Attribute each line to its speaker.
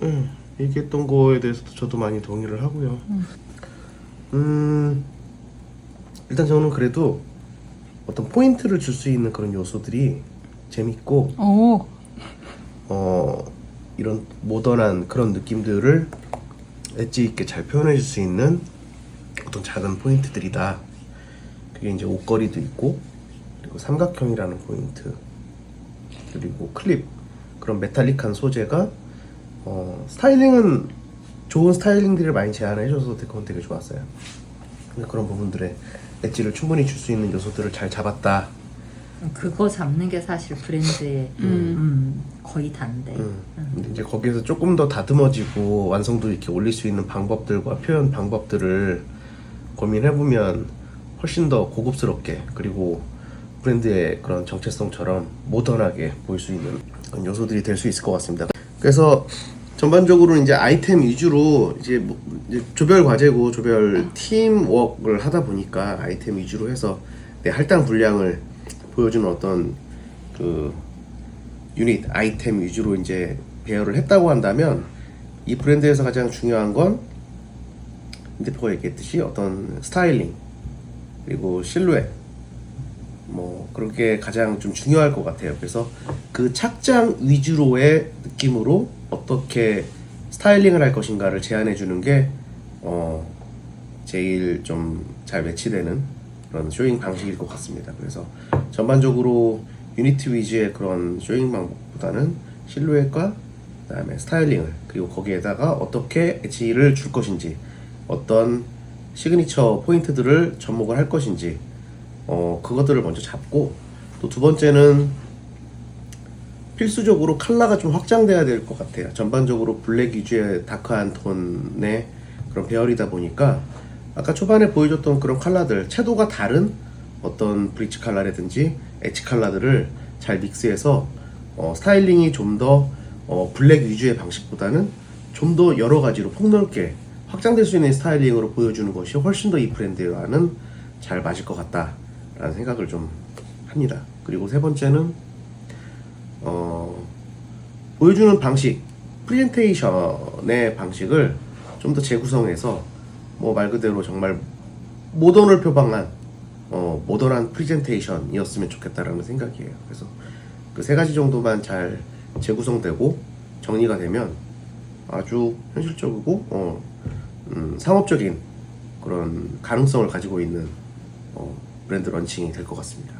Speaker 1: 네, 얘기했던 거에 대해서도 저도 많이 동의를 하고요. 음, 일단 저는 그래도 어떤 포인트를 줄 수 있는 그런 요소들이 재밌고
Speaker 2: 오.
Speaker 1: 어, 이런 모던한 그런 느낌들을 엣지 있게 잘 표현해 줄 수 있는 어떤 작은 포인트들이다. 그게 이제 옷걸이도 있고 그리고 삼각형이라는 포인트 그리고 클립 그런 메탈릭한 소재가 어, 스타일링은 좋은 스타일링들을 많이 제안해 줘서 그건 되게 좋았어요. 그런 부분들에 엣지를 충분히 줄 수 있는 요소들을 잘 잡았다.
Speaker 3: 그거 잡는 게 사실 브랜드의 음, 거의 단데.
Speaker 1: 음. 근데 이제 거기에서 조금 더 다듬어지고 완성도 이렇게 올릴 수 있는 방법들과 표현 방법들을 고민해 보면 훨씬 더 고급스럽게 그리고 브랜드의 그런 정체성처럼 모던하게 보일 수 있는 그런 요소들이 될 수 있을 것 같습니다. 그래서 전반적으로 이제 아이템 위주로 이제, 뭐 이제 조별 과제고 조별 팀 워크를 하다 보니까 아이템 위주로 해서 내 할당 분량을 보여주는 어떤 그 유닛 아이템 위주로 이제 배열을 했다고 한다면 이 브랜드에서 가장 중요한 건 인대표가 얘기했듯이 어떤 스타일링 그리고 실루엣 뭐 그런 게 가장 좀 중요할 것 같아요. 그래서 그 착장 위주로의 느낌으로 어떻게 스타일링을 할 것인가를 제안해 주는 게 어, 제일 좀 잘 매치되는 그런 쇼잉 방식일 것 같습니다. 그래서 전반적으로 유니티 위주의 그런 쇼잉 방법보다는 실루엣과 그다음에 스타일링을 그리고 거기에다가 어떻게 엣지를 줄 것인지 어떤 시그니처 포인트들을 접목을 할 것인지 어 그것들을 먼저 잡고 또 두 번째는 필수적으로 컬러가 좀 확장돼야 될 것 같아요. 전반적으로 블랙 위주의 다크한 톤의 그런 배열이다 보니까 아까 초반에 보여줬던 그런 컬러들 채도가 다른 어떤 브리치 컬러라든지 엣지 컬러들을 잘 믹스해서 어, 스타일링이 좀더 어, 블랙 위주의 방식보다는 좀 더 여러 가지로 폭넓게 확장될 수 있는 스타일링으로 보여주는 것이 훨씬 더 이 브랜드와는 잘 맞을 것 같다라는 생각을 좀 합니다. 그리고 세 번째는 어, 보여주는 방식, 프레젠테이션의 방식을 좀 더 재구성해서 뭐 말 그대로 정말 모던을 표방한 어, 모던한 프레젠테이션이었으면 좋겠다라는 생각이에요. 그래서 그 세 가지 정도만 잘 재구성되고 정리가 되면 아주 현실적이고 어, 음, 상업적인 그런 가능성을 가지고 있는 어, 브랜드 런칭이 될 것 같습니다.